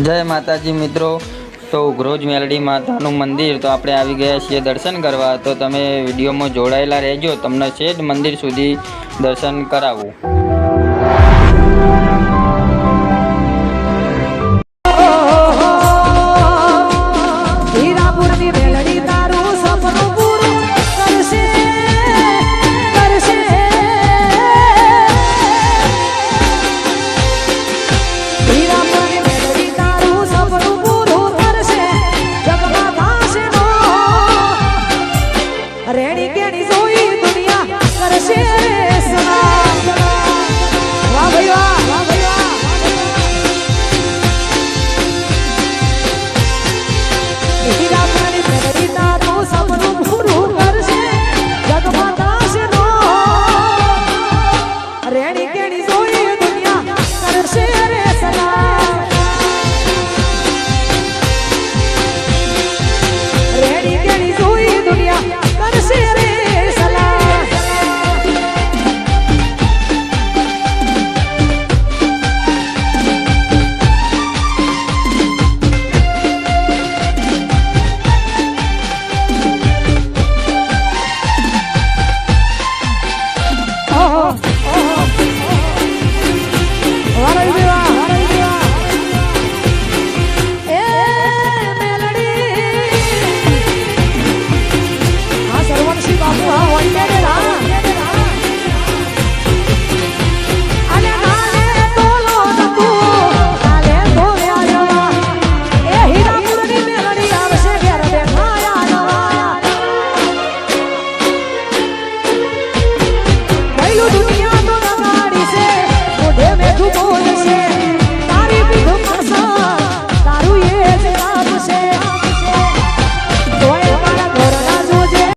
જય માતાજી મિત્રો. તો ઉઘરોજ મેલડી માતાનું મંદિર, તો આપણે આવી ગયા છીએ દર્શન કરવા. તો તમે વિડીયોમાં જોડાયેલા રહેજો. તમને છે મંદિર સુધી દર્શન કરાવું.